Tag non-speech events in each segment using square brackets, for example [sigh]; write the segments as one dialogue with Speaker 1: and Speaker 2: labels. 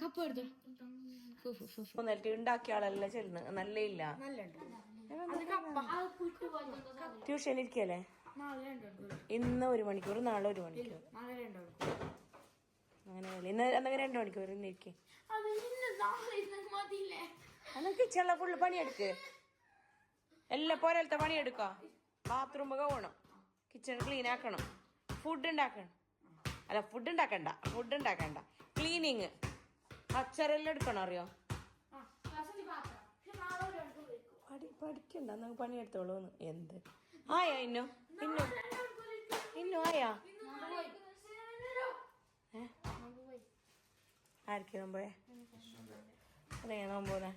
Speaker 1: Cup എടുത്തു
Speaker 2: എന്നിട്ട് ഉണ്ടാക്കിയ ആളല്ല ചെല്ലുന്നു നല്ല ഇല്ല
Speaker 1: മണിക്കൂർ
Speaker 2: ഇന്ന് ഒരു മണിക്കൂർ നാളെ ഒരു മണിക്കൂർ
Speaker 1: നാളെ രണ്ട് മണിക്കൂർ.
Speaker 2: അങ്ങനെ. ഇന്ന് എന്തെങ്കിലും രണ്ട് മണിക്കൂർ ഇന്ന് ഇരിക്കേ അതൊക്കെ ചെള്ള ഫുള്ള് പണിയെടുക്ക്. എല്ലാ പോരലത്തെ പണിയെടുക്കാം. ബാത്റൂം പോകണം കിച്ചൺ ക്ലീൻ ആക്കണം. ഫുഡ് ഉണ്ടാക്കണം. അല്ല ഫുഡ് ഉണ്ടാക്കണ്ട. ഫുഡ് ഉണ്ടാക്കണ്ട. ക്ലീനിങ് അച്ചരെല്ലാം എടുക്കണോ അറിയോ? പഠി പഠിക്കണ്ട. നമുക്ക് പണിയെടുത്തോളൂ എന്ത്? ആയാ ഇന്നോ? ഇന്നോ. ഇന്നോ ആയാ? ആർക്ക് നോമ്പോയെ അറിയാ നോമ്പോനെ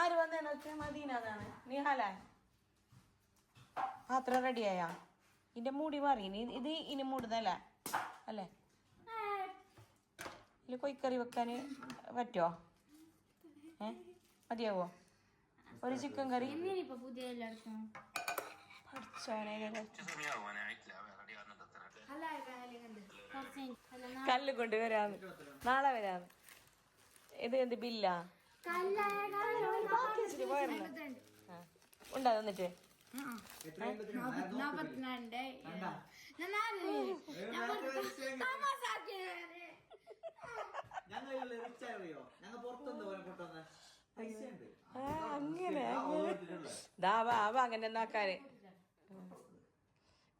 Speaker 2: ആര് വന്നേനൊക്കെ മദീനാണ് നിഹാലായ പാത്രം റെഡിയായാ ഇതിന്റെ മൂടി മാറി ഇനി ഇത് ഇനി മൂടുന്നല്ല അല്ലേ? ഇതിൽ കൊയ്ക്കറി വെക്കാൻ പറ്റുമോ ഏ? മതിയാവോ? ഒരു ചിക്കൻ കറി കല്ല് കൊണ്ട് വരാന്ന് നാളെ വരാന്ന് ഇത് എന്ത് ബില്ലാ? ഉണ്ടാ തന്നിട്ട്
Speaker 1: നാപ്പത്തിരണ്ട്
Speaker 3: ഞങ്ങൾ റിച്ച് അറിയോ ഞങ്ങൾ പോലെ
Speaker 2: അങ്ങനെ അങ്ങനെ. ദാ വാ വാ അങ്ങനെ നോക്കാന്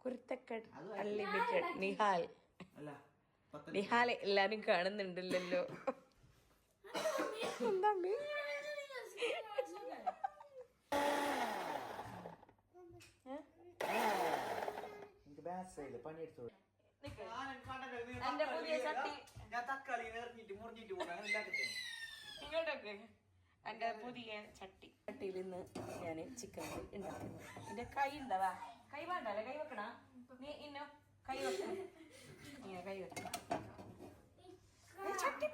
Speaker 2: കുരുത്തക്കട് അൺലിമിറ്റഡ് നിഹാൽ നിഹാൽ. എല്ലാരും കാണുന്നുണ്ടല്ലോ. എന്താ അമ്മേ? ഏ?
Speaker 3: പണിയെടുത്തോളൂ.
Speaker 2: നിക്ക്. എന്റെ പുതിയ ചട്ടി.
Speaker 3: ഞാൻ തക്കാളി എറിഞ്ഞിട്ട് മുറിഞ്ഞിട്ട് പോകും. അങ്ങനെ ഇല്ലാക്കട്ടെ
Speaker 2: ഇങ്ങോട്ടൊക്കെ എന്റെ പുതിയ ചട്ടി. ചട്ടിയിൽ നിന്ന് ഞാൻ ചിക്കൻ കറി ഉണ്ടാക്കുന്നു. എന്റെ കൈ ഉണ്ടാവാ കൈ വേണ്ടല്ലേ? കൈ വെക്കണ? നീ ഇന്നോ? കൈ വെക്കണം ഇങ്ങനെ കൈ വെക്കണം ചട്ടി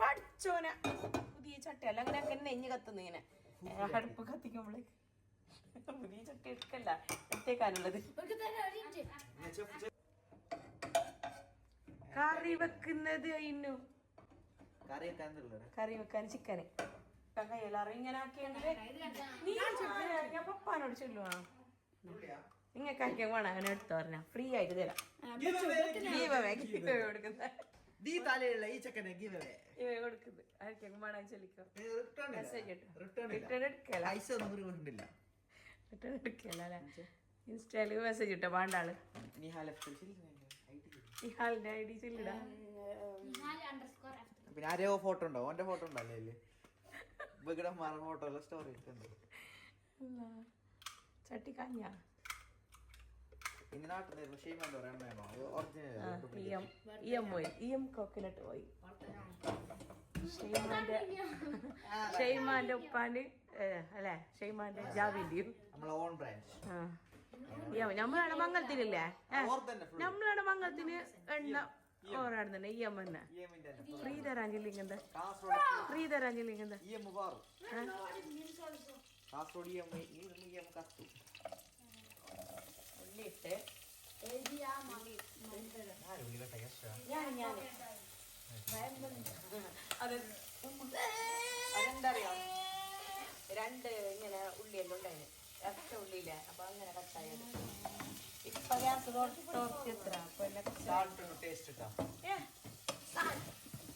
Speaker 2: പഠിച്ചോന. പുതിയ ചട്ടി. അല്ല അങ്ങനെ നെഞ്ഞ് കത്തുന്നു ഇങ്ങനെ. അടുപ്പ് കത്തിക്കുമ്പോഴേക്ക് [laughs] പുതിയ ചട്ടി എടുക്കല്ല എടുത്തേക്കാനുള്ളത് കറി വെക്കുന്നത് ഇന്നു.
Speaker 3: കറി വെക്കാൻ
Speaker 2: കറി വെക്കാൻ ചിക്കന്. കയ്യിലാറ് ഇങ്ങനെ ആക്കിയെങ്കിൽ നീ ഞാൻ പപ്പാനോട് ചൊല്ലുവാ. നിങ്ങൾക്ക് ആക്കിയാൽ വേണം അങ്ങനെ എടുത്തു പറഞ്ഞ. ഫ്രീ ആയിട്ട് തരാം. കൊടുക്കുന്ന
Speaker 3: ഈ തലയുള്ള ഈ ചെക്കനെ ഗീവ്
Speaker 2: ഇവ കൊടുക്കുന്നത്. ആർക്കും വേണം ചൊല്ലിക്കോ.
Speaker 3: റിട്ടേൺ
Speaker 2: എടുക്കല.
Speaker 3: പൈസ ഒന്നും കുറിവുണ്ടില്ല
Speaker 2: റിട്ടേൺ എടുക്കല അല്ലെ? ഇൻസ്റ്റയിൽ മെസ്സേജ് ഇട്ടോ? വേണ്ടാൾ
Speaker 3: നീ ഹാല
Speaker 2: ഈ ഹാളിന്റെ ഐ ഡി ചൊല്ലിടാ
Speaker 3: പിന്നെ ആരെയോ ഫോട്ടോ ഉണ്ടോ? ഓന്റെ ഫോട്ടോ ഉണ്ടോ അല്ലേ വികടം മാറ ഫോട്ടോ സ്റ്റോറി ഇട്ടുണ്ട്
Speaker 2: ചട്ടി കാഞ്ഞ? പോയി. ഇയം കോക്കനട്ട് പോയി. ഷെയ്മാന്റെ ഷെയ്മാന്റെ ഉപ്പാന്റെ അല്ലെ? ഷെയ്മാന്റെ ജാവിന്റെയും നമ്മളാണ് മംഗളത്തിനില്ലേ? നമ്മളാണ് മംഗളത്തിന് എണ്ണ ഓരാടുന്നുണ്ട്. തന്നെ. ഫ്രീ
Speaker 3: കാസർഗോഡ്
Speaker 2: ഫ്രീ തരാഞ്ചില്ല ഇങ്ങനത്തെ.
Speaker 3: ഇ എം എന്നെ കത്തു.
Speaker 2: ഉള്ളിയിട്ട്
Speaker 3: ആരും ഉള്ളിലട്ടെ കഷ്ട
Speaker 2: ഞാൻ ഞാൻ അത് അതെന്തറിയോ രണ്ട് ഇങ്ങനെ ഉള്ളിയെല്ലാം ഉണ്ടായിരുന്നു ഒറ്റ ഉള്ളിയില്ല അപ്പൊ അങ്ങനെ കട്ടായത് ഇപ്പൊ ഗ്യാസ് എത്ര.
Speaker 3: സാൾട്ട് ടു ടേസ്റ്റ്
Speaker 2: ഏ, സാൽ.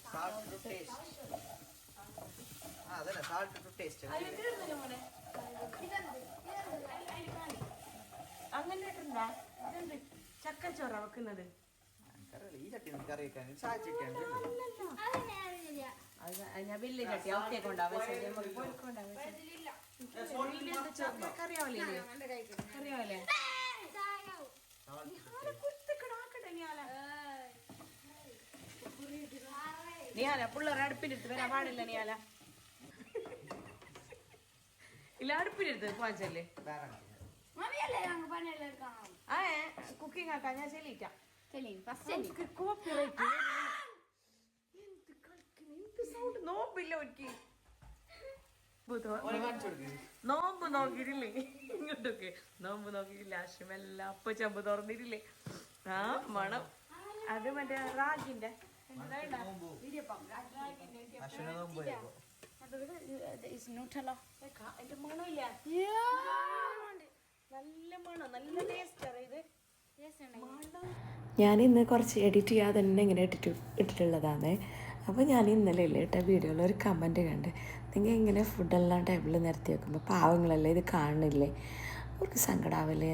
Speaker 3: സാൾട്ട് ടു ടേസ്റ്റ് ആ അതന്നെ സാൾട്ട് ടു ടേസ്റ്റ്
Speaker 2: അതിൽ തീർന്നില്ല മോനെ? അങ്ങനെ ചക്കച്ചോറ വെക്കുന്നത്.
Speaker 3: ഈ ചട്ടി കറി വെക്കാൻ ചാച്ചിക്കാൻ
Speaker 2: അത് ഞാൻ വലിയ ചട്ടി ഒക്കെ കൊണ്ടാവാം കറിയാവല്ലേ കറിയാവല്ലേ? നീയാല പിള്ളേരെ അടുപ്പിന്റെ അടുത്ത് വരാൻ പാടില്ല നീയാല ഇല്ല അടുപ്പിന്റെ അടുത്ത് പോവാച്ചല്ലേ ആ കുക്കിംഗ് ആക്കാൻ ഞാൻ ചെല്ലിക്കാം
Speaker 1: ചെല്ലി ഫസ്റ്റ്
Speaker 2: കോപ്പിറൈറ്റ് എന്ത് കളിക്കുന്നു എന്ത് സൗണ്ട് നോമ്പില്ല എനിക്ക് നോമ്പ് നോക്കിയിട്ടില്ലേ ഇങ്ങോട്ടൊക്കെ. നോമ്പ് നോക്കിയിട്ടില്ല അശ്വമെല്ലാം അപ്പൊ ചെമ്പ് തുറന്നിട്ടില്ലേ ആ മണം. അത് മറ്റേ റാഗിന്റെ. നല്ല മണം നല്ല ടേസ്റ്റ് ഇത്.
Speaker 4: ഞാൻ ഇന്ന് കുറച്ച് എഡിറ്റ് ചെയ്യാതെ തന്നെ ഇങ്ങനെ ഇട്ടിട്ട് ഇട്ടിട്ടുള്ളതാണ്. അപ്പോൾ ഞാൻ ഇന്നലെ ഇല്ലേ ഇട്ട വീഡിയോയിൽ ഒരു കമന്റ് കണ്ട് നിങ്ങൾ ഇങ്ങനെ ഫുഡെല്ലാം ടേബിളിൽ നിരത്തി വെക്കുമ്പോൾ പാവങ്ങളല്ലേ ഇത് കാണുന്നില്ലേ? അവർക്ക് സങ്കടാവില്ലേ?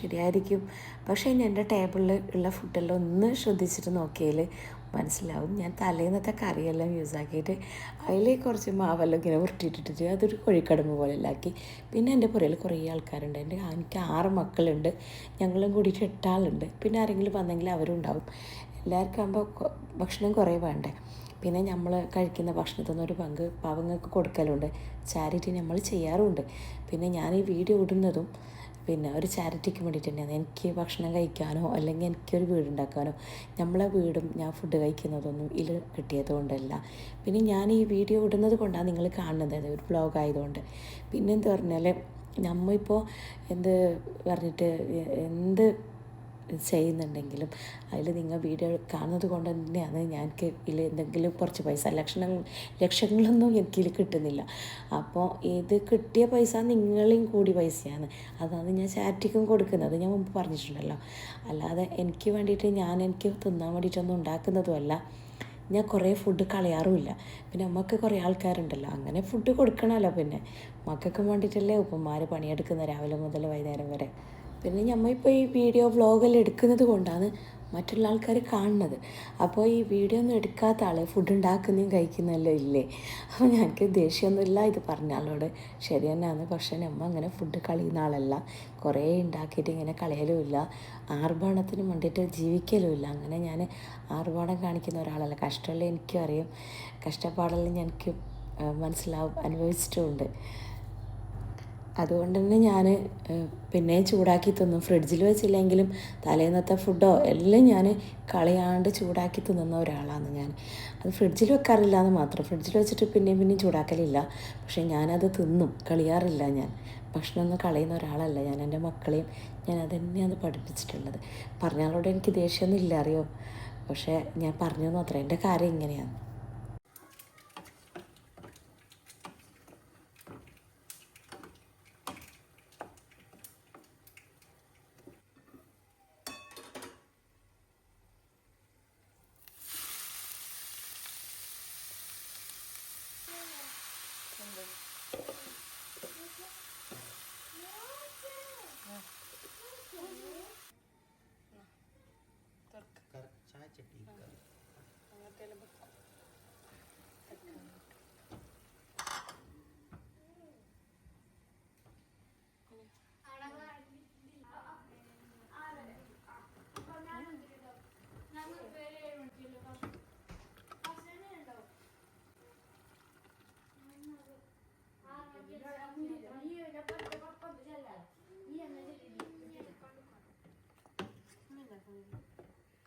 Speaker 4: ശരിയായിരിക്കും. പക്ഷേ എന്റെ ടേബിളിൽ ഉള്ള ഫുഡെല്ലാം ഒന്ന് ശ്രദ്ധിച്ചിട്ട് നോക്കിയാൽ മനസ്സിലാവും. ഞാൻ തലേന്നത്തെ കറിയെല്ലാം യൂസ് ആക്കിയിട്ട് അതിലേക്ക് കുറച്ച് മാവെല്ലാം ഇങ്ങനെ ഉരുട്ടിയിട്ടിട്ട് അതൊരു കോഴിക്കടമ്പ് പോലെ ഉണ്ടാക്കി പിന്നെ എന്റെ പുറയിൽ കുറേ ആൾക്കാരുണ്ട്. എന്റെ എനിക്ക് ആറ് മക്കളുണ്ട്. ഞങ്ങളും കൂടിയിട്ട് എട്ടാളുണ്ട്. പിന്നെ ആരെങ്കിലും വന്നെങ്കിൽ അവരും ഉണ്ടാവും. എല്ലാവർക്കും ആകുമ്പോൾ ഭക്ഷണം കുറേ വേണ്ടേ? പിന്നെ നമ്മൾ കഴിക്കുന്ന ഭക്ഷണത്തിൽ നിന്ന് ഒരു പങ്ക് പാവങ്ങൾക്ക് കൊടുക്കലുണ്ട്. ചാരിറ്റി നമ്മൾ ചെയ്യാറുമുണ്ട് പിന്നെ ഞാൻ ഈ വീഡിയോ ഇടുന്നതും പിന്നെ ഒരു ചാരിറ്റിക്ക് വേണ്ടിയിട്ട് തന്നെയാണ് എനിക്ക് ഭക്ഷണം കഴിക്കാനോ അല്ലെങ്കിൽ എനിക്കൊരു വീടുണ്ടാക്കാനോ നമ്മളെ വീടും ഞാൻ ഫുഡ് കഴിക്കുന്നതൊന്നും ഇതിൽ കിട്ടിയത് കൊണ്ടല്ല പിന്നെ ഞാൻ ഈ വീഡിയോ ഇടുന്നത് കൊണ്ടാണ് നിങ്ങൾ കാണുന്നത്. ഒരു വ്ളോഗ് ആയതുകൊണ്ട്. പിന്നെ എന്താ പറഞ്ഞാൽ നമ്മളിപ്പോൾ എന്ത് പറഞ്ഞിട്ട് എന്ത് ചെയ്യുന്നുണ്ടെങ്കിലും അതിൽ നിങ്ങൾ വീഡിയോ കാണുന്നത് കൊണ്ട് തന്നെയാണ് ഞാൻ ഇതിൽ എന്തെങ്കിലും കുറച്ച് പൈസ ലക്ഷണം ലക്ഷങ്ങളൊന്നും എനിക്ക് കിട്ടുന്നില്ല. അപ്പോൾ ഇത് കിട്ടിയ പൈസ നിങ്ങളെയും കൂടി പൈസയാണ്. അതാണ് ഞാൻ ചാറ്റിക്കും കൊടുക്കുന്നത്. ഞാൻ മുമ്പ് പറഞ്ഞിട്ടുണ്ടല്ലോ. അല്ലാതെ എനിക്ക് വേണ്ടിയിട്ട് ഞാൻ എനിക്ക് തിന്നാൻ വേണ്ടിയിട്ടൊന്നും ഉണ്ടാക്കുന്നതുമല്ല. ഞാൻ കുറേ ഫുഡ് കളയാറുമില്ല. പിന്നെ നമുക്ക് കുറേ ആൾക്കാരുണ്ടല്ലോ. അങ്ങനെ ഫുഡ് കൊടുക്കണമല്ലോ പിന്നെ. മക്കൾക്ക് വേണ്ടിയിട്ടല്ലേ ഉപ്പന്മാർ പണിയെടുക്കുന്ന രാവിലെ മുതൽ വൈകുന്നേരം വരെ. പിന്നെ നമ്മൾ ഇപ്പോൾ ഈ വീഡിയോ വ്ളോഗെല്ലാം എടുക്കുന്നത് കൊണ്ടാണ് മറ്റുള്ള ആൾക്കാർ കാണുന്നത്. അപ്പോൾ ഈ വീഡിയോ ഒന്നും എടുക്കാത്ത ആൾ ഫുഡ് ഉണ്ടാക്കുന്നതും കഴിക്കുന്നതല്ലോ ഇല്ലേ? അപ്പോൾ ഞങ്ങൾക്ക് ദേഷ്യമൊന്നുമില്ല ഇത് പറഞ്ഞ ആളോട് ശരി തന്നെയാണ്. പക്ഷേ നമ്മൾ അങ്ങനെ ഫുഡ് കളിയുന്ന ആളല്ല. കുറേ ഉണ്ടാക്കിയിട്ട് ഇങ്ങനെ കളയലുമില്ല ആർഭാണത്തിന് വേണ്ടിയിട്ട് ജീവിക്കലുമില്ല അങ്ങനെ ഞാൻ ആർഭാടം കാണിക്കുന്ന ഒരാളല്ല. കഷ്ടമല്ലേ എനിക്കും അറിയും. കഷ്ടപ്പാടെല്ലാം എനിക്ക് മനസ്സിലാവും അനുഭവിച്ചിട്ടുമുണ്ട്. അതുകൊണ്ട് തന്നെ ഞാൻ പിന്നെ ചൂടാക്കി തിന്നും. ഫ്രിഡ്ജിൽ വെച്ചില്ലെങ്കിലും തലേന്നത്തെ ഫുഡോ എല്ലാം ഞാൻ കളയാണ്ട് ചൂടാക്കി തിന്നുന്ന ഒരാളാണ് ഞാൻ അത് ഫ്രിഡ്ജിൽ വെക്കാറില്ല എന്ന് മാത്രം. ഫ്രിഡ്ജിൽ വെച്ചിട്ട് പിന്നെയും പിന്നെയും ചൂടാക്കലില്ല. പക്ഷേ ഞാനത് തിന്നും. കളിയാറില്ല ഞാൻ. ഭക്ഷണമൊന്നും കളയുന്ന ഒരാളല്ല ഞാൻ. എന്റെ മക്കളെയും ഞാൻ അത് തന്നെയാണ് പഠിപ്പിച്ചിട്ടുള്ളത്. പറഞ്ഞാലോടെ എനിക്ക് ദേഷ്യമൊന്നും ഇല്ല അറിയോ? പക്ഷേ ഞാൻ പറഞ്ഞു മാത്രം എന്റെ കാര്യം ഇങ്ങനെയാണ്
Speaker 3: ചായ ചട്ടി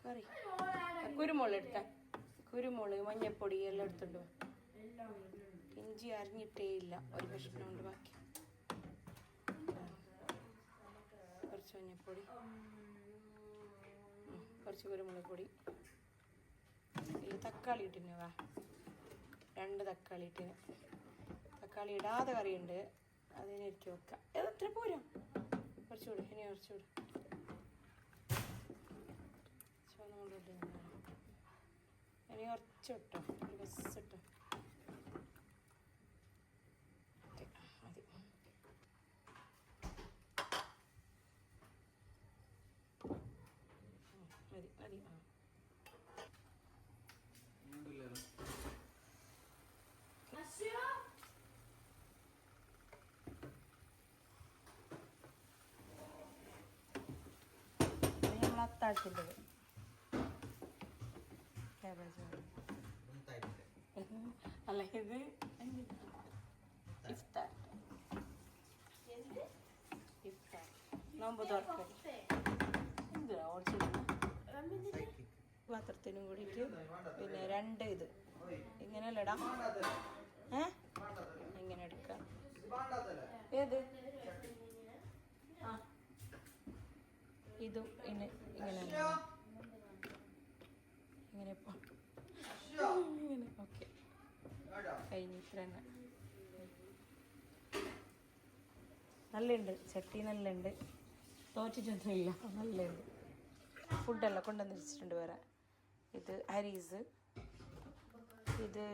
Speaker 2: കറി. കുരുമുളക് എടുത്ത. കുരുമുളക് മഞ്ഞപ്പൊടി എല്ലാം എടുത്തുണ്ട് ഇഞ്ചി അരിഞ്ഞിട്ടേ ഇല്ല. ഒരു ഉണ്ട് ബാക്കി. കുറച്ച് മഞ്ഞപ്പൊടി. കുറച്ച് കുരുമുളക് പൊടി. ഈ തക്കാളി ഇട്ടിന് വാ. രണ്ട് തക്കാളി ഇട്ടിന്. തക്കാളി ഇടാതെ കറിയുണ്ട്. അതിനെനിക്ക് വെക്കാം. എത്ര പോരാ? കുറച്ചുകൂടെ ഇനി കുറച്ചുകൂടി. ചുവന്നുകൊണ്ടിട്ട് ഇനി കുറച്ച് ഒരു ബസ് ഇട്ടോ. മതി. മതി മതി ആ. നമ്മൾ [laughs] അല്ല ഇത്
Speaker 3: ഇഫ്താർ. ഇഫ്താർ.
Speaker 2: നോമ്പ് തുറക്കും എന്തുവാ ഓടിച്ചിരുന്ന? പാത്രത്തിനും കൂടിയിട്ട് പിന്നെ രണ്ട് ഇത്. ഇങ്ങനെ അല്ലടാ ഏ? ഇങ്ങനെ എടുക്കാം. ഏത്? ആ. ഇതും ഇങ്ങനെ ഇങ്ങനെ കഴിഞ്ഞ് ഇത്ര തന്നെ നല്ലുണ്ട്. ചട്ടി നല്ലുണ്ട്. തോറ്റിട്ടൊന്നുമില്ല നല്ലുണ്ട്. ഫുഡെല്ലാം കൊണ്ടുവന്ന് വെച്ചിട്ടുണ്ട് വേറെ. ഇത് ഹരീസ് ഇത്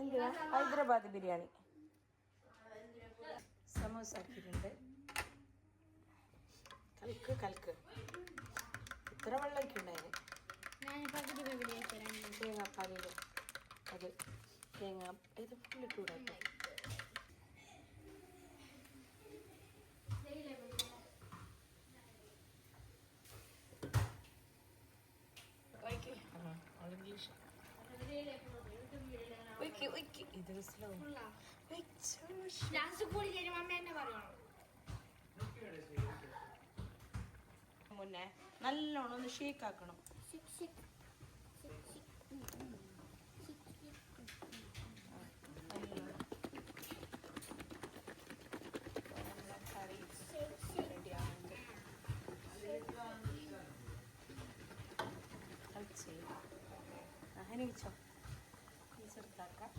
Speaker 2: എന്തിനാ ഹൈദരാബാദ് ബിരിയാണി. സമോസ ആക്കിയിട്ടുണ്ട്. കൽക്ക് കൽക്ക്. ഇത്ര വെള്ളമൊക്കെ ഉണ്ടായിരുന്നു തേങ്ങാപ്പാലിൽ അത്. തേങ്ങ. ഇത് ഫുള്ള് ചൂടാക്കി ഇംഗ്ലീഷ് ഇത് സ്ലോ മുന്നേ നല്ലോണം ഒന്ന് ഷേക്ക് ആക്കണം. അഹനിച്ചോ ചെറുതാക്കാം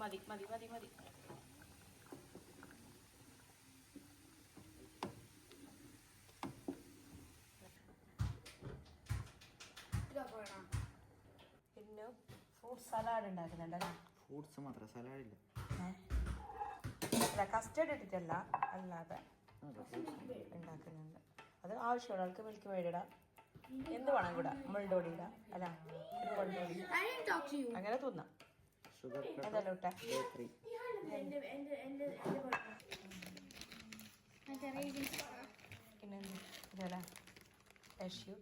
Speaker 2: മതി മതി മതി മതി പിന്നെ ഫ്രൂട്ട് സലാഡ് ഉണ്ടാക്കുന്നുണ്ടല്ലേ
Speaker 3: ഫ്രൂട്ട്സ് മാത്രം സലാഡില്ല
Speaker 2: അല്ല കസ്റ്റർഡ് ഇട്ടിട്ടല്ല അല്ലാതെ ഉണ്ടാക്കുന്നുണ്ട്. അത് ആവശ്യമുള്ള ആൾക്ക് മിൽക്ക് മേഡ് ഇടാം എന്ത് വേണം കൂടാ മുൾഡോടി ഇടാം അല്ല
Speaker 1: you.
Speaker 2: അങ്ങനെ തോന്നാം.
Speaker 3: ഷുഗർ
Speaker 2: ഏതായാലും ഇട്ടെ.
Speaker 3: ബേക്കറി
Speaker 1: എന്റെ എന്റെ എന്റെ എന്റെ മറ്റേ റേഡിയൻസ്
Speaker 2: പിന്നെ എന്ത് ഇതല്ല കാഷ്യൂ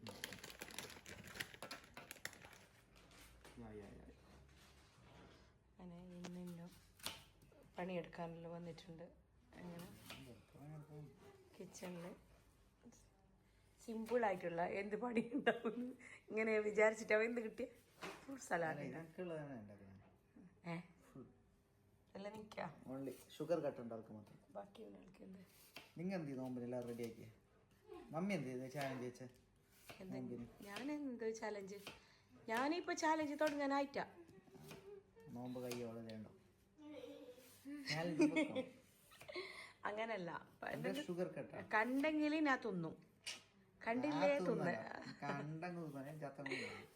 Speaker 2: അങ്ങനെ ഇന്നു പണിയെടുക്കാനെല്ലാം വന്നിട്ടുണ്ട്. അങ്ങനെ കിച്ചണിൽ സിമ്പിളായിട്ടുള്ള എന്ത് പണി ഉണ്ടാവും ഇങ്ങനെ വിചാരിച്ചിട്ടാവും എന്ത് കിട്ടിയ? ഫുൾ സലാഡ് നിൽക്കാം
Speaker 3: ഓൺലി ഷുഗർ കട്ട് ഉണ്ട് മാത്രം.
Speaker 2: ബാക്കി ഉണ്ടാക്കുന്നത്
Speaker 3: നിങ്ങൾ എന്ത്? ചെയ്തു? നോമ്പിന് എല്ലാം റെഡി ആക്കിയ? മമ്മി എന്ത് ചെയ്ത്? ചാലഞ്ച് വെച്ച.
Speaker 2: ഞാൻ എന്ത് ചാലഞ്ച് ഞാനിപ്പോൾ ചാലഞ്ച് തുടങ്ങാനായിട്ടാ
Speaker 3: നോമ്പ് വേണ്ടോ [laughs]
Speaker 2: അങ്ങനല്ല.
Speaker 3: ഷുഗർ കട്ടാ
Speaker 2: കണ്ടെങ്കിൽ ഞാൻ തിന്നും. കണ്ടില്ലേ തിന്ന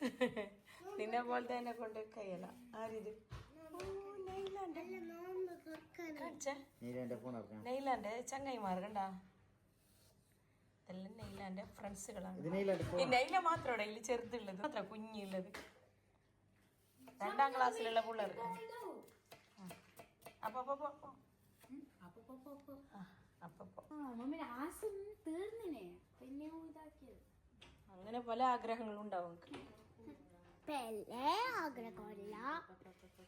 Speaker 2: [laughs] നിന്നെ പോലെ തന്നെ കൊണ്ട് കയ്യല. ആരിത് നെയ്ലാന്റെ ചങ്ങായിമാർ കണ്ടാ? ഇതെല്ലാം നെയ്ലാന്റെ ഫ്രണ്ട്സുകളാണ്. നെയ്ല മാത്രമാണ് ഇതിൽ ചെറുതുള്ളത്. അത്ര കുഞ്ഞുള്ളത് രണ്ടാം ക്ലാസ്സിലുള്ള പിള്ളേർ അപ്പൊ അപ്പൊ അപ്പൊ അപ്പൊ. ആ, അപ്പൊ അപ്പൊ
Speaker 1: മമ്മി ആസം തീർന്നിനെ പിന്നെ ഇതാക്കിയത്.
Speaker 2: അങ്ങനെ പല ആഗ്രഹങ്ങളും ഉണ്ടാവും.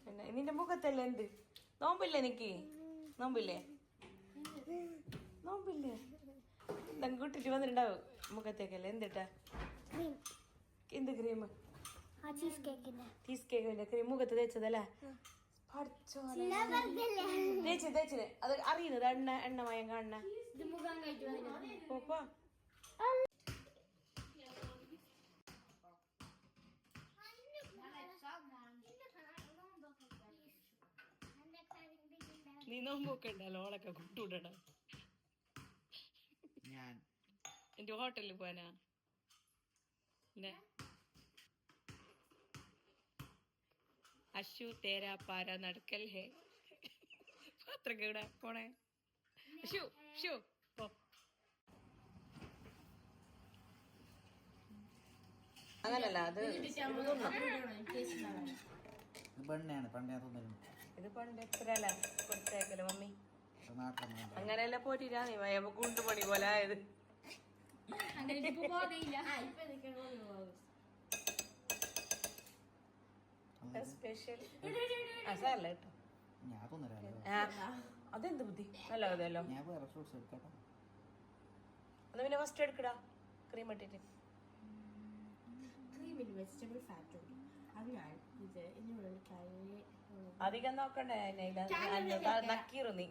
Speaker 2: പിന്നെ നിന്റെ മുഖത്തല്ല എന്ത്? നോമ്പില്ലേ എനിക്ക് നോമ്പില്ലേ? നോമ്പില്ലേ? എന്തെങ്കിലും ഇട്ടിട്ട് വന്നിട്ടുണ്ടാവും മുഖത്തേക്കല്ലേ. എന്തിട്ടാ? എന്ത് ക്രീം?
Speaker 1: ആ ചീസ് കേക്കിന്റെ.
Speaker 2: ചീസ് കേക്കിന്റെ ക്രീം. മുഖത്ത് തേച്ചതല്ലേ? തേച്ച് തേച്ചിന് അത് അറിയുന്നത്? എണ്ണ എണ്ണമയം കാണണ നീ നോമ്പൊക്കെ ഉണ്ടല്ലോ ഓളൊക്കെ കുട്ടുവിടണം
Speaker 3: ഞാൻ.
Speaker 2: എന്റെ ഹോട്ടലിൽ പോവാനാ. പിന്നെ അശു തേരാ പാര നടക്കൽ ഹേ. പാത്രക്ക് ഇവിടെ പോണേ. അശു ഷു പോ. അങ്ങനല്ല അത്
Speaker 3: ഇത് പണ്ട്
Speaker 2: എത്രയല്ല കൊടുത്തേക്കൽ മമ്മി? അങ്ങനെയല്ല പോയിട്ടാ നീ വയമ്പ കുണ്ടുപണി പോലെ ആയത്?
Speaker 1: അങ്ങനെ ഇപ്പൊ
Speaker 2: സ്പെഷ്യൽ അസല്ല കേട്ടോ. അതെന്ത് ബുദ്ധി? നല്ലതല്ലോ കഥയല്ലോ
Speaker 3: ഞാൻ വേറെ ഫ്രൂട്ട്സ് എടുക്കട്ടെ.
Speaker 2: എന്നാ പിന്നെ ഫസ്റ്റ് എടുക്കടാ. ക്രീം ഇട്ടിട്ട്.
Speaker 1: ക്രീമിൽ വെജിറ്റബിൾ ഫാറ്റ് ഉണ്ട് അതിനാൽ ഇത് ഇതിനുള്ള കാര്യം
Speaker 2: അധികം നോക്കണ്ടേ നക്കീറു നീ.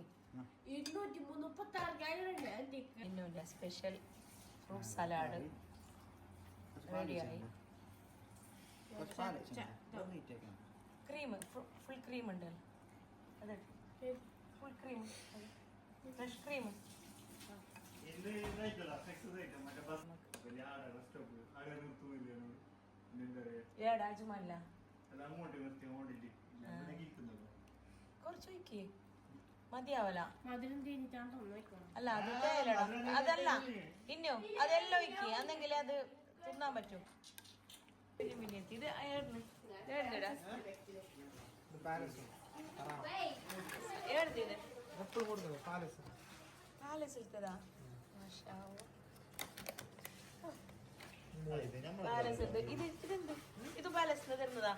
Speaker 1: ഇരുന്നൂറ്റി മുപ്പത്തി ആറ്
Speaker 2: ഇന്നുമില്ല സ്പെഷ്യൽ ഫ്രൂട്ട് സലാഡ് റെഡിയായി
Speaker 3: കുറച്ച് പാൽ വെയിറ്റ് ആക്കണം
Speaker 2: ക്രീം ഫുൾ ക്രീം ഉണ്ട് അതെ ഫുൾ ക്രീം ഫ്രഷ് ക്രീം കുറച്ച് മതിയാവല. അല്ല അത് അതല്ല. ഇന്നോ അതെല്ലാം ഒഴിക്കേ. അന്നെങ്കിൽ അത് തിന്നാൻ പറ്റും. പിന്നെ പിന്നെ എത്തി. ഇത് ഏടുന്ന് ഏടുന്നടാ ഏടുന്നത് പാലസ് പാലസിലത്തതാ മാഷാ പാലസ് ഉണ്ട് ഇത് ഇതെന്ത് ഇത് പാലസിന് തരുന്നതാ.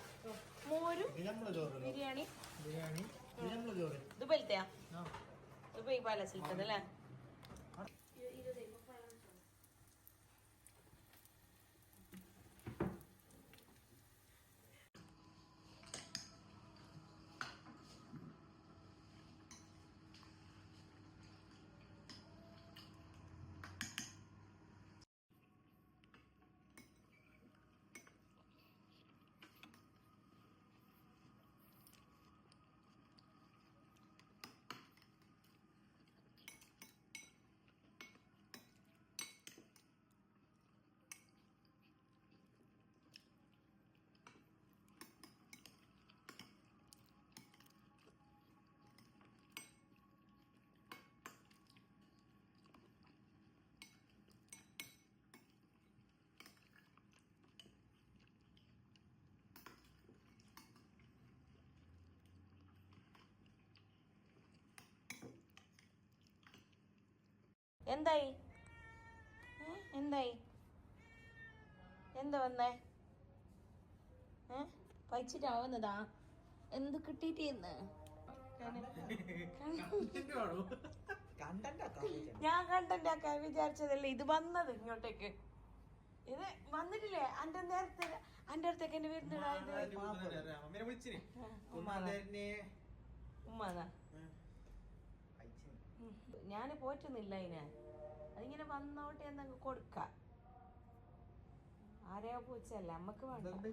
Speaker 2: മോരും ബിരിയാണി. ദുബൈലത്തെയാ ദുബൈ ഇത് അല്ലേ എന്തായി ഏ? എന്തായി? എന്തായി? എന്താ വന്നേ? ഏ? പഴിച്ചിട്ടാവുന്നതാ എന്ത് കിട്ടിയിട്ടേന്ന് ഞാൻ കണ്ടന്റ് ആക്കാൻ വിചാരിച്ചതല്ലേ ഇത് വന്നത് ഇങ്ങോട്ടേക്ക്? ഇത് വന്നിട്ടില്ലേ? അന്റെ നേരത്തെ അന്റെ അടുത്തേക്ക് എന്നെ വരുന്നതാ ഇത് ഉമ്മാന്നാ ഞാൻ പോറ്റുന്നില്ല അതിനെ അതിങ്ങനെ വന്നോട്ടെ എന്നങ്ങ് കൊടുക്ക. ആരെയോ പൂച്ചല്ല വേണ്ട.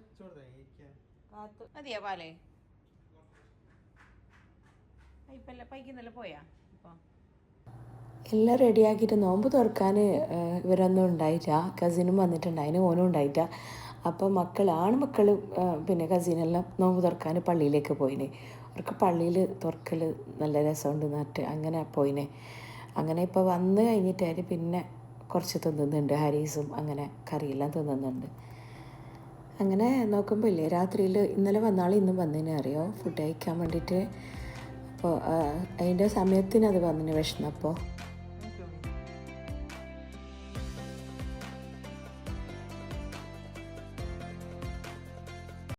Speaker 2: കാത്തു. മതിയാ പാലേ? ഇപ്പല്ല പൈക്കുന്നല്ല പോയാ? ഇപ്പൊ.
Speaker 4: എല്ലാം റെഡിയാക്കിയിട്ട് നോമ്പ് തുറക്കാൻ ഇവരൊന്നും ഉണ്ടായില്ല. കസിനും വന്നിട്ടുണ്ടായിന് ഓനും ഉണ്ടായിട്ട അപ്പോൾ മക്കൾ ആൺമക്കൾ പിന്നെ കസിനെല്ലാം നോമ്പ് തുറക്കാൻ പള്ളിയിലേക്ക് പോയിന്. അവർക്ക് പള്ളിയിൽ തുറക്കൽ നല്ല രസമുണ്ട് എന്നിട്ട് അങ്ങനെ പോയിനെ. അങ്ങനെ ഇപ്പോൾ വന്ന് അവർ പിന്നെ കുറച്ച് തിന്നുന്നുണ്ട് ഹരീസും അങ്ങനെ കറിയെല്ലാം തിന്നുന്നുണ്ട്. അങ്ങനെ നോക്കുമ്പോൾ ഇല്ലേ രാത്രിയിൽ ഇന്നലെ വന്നാൾ ഇന്നും വന്നതിനെ അറിയോ? ഫുഡ് കഴിക്കാൻ വേണ്ടിയിട്ട്. അപ്പോൾ അതിന്റെ സമയത്തിന് അത് വന്നിന് വിഷമപ്പോൾ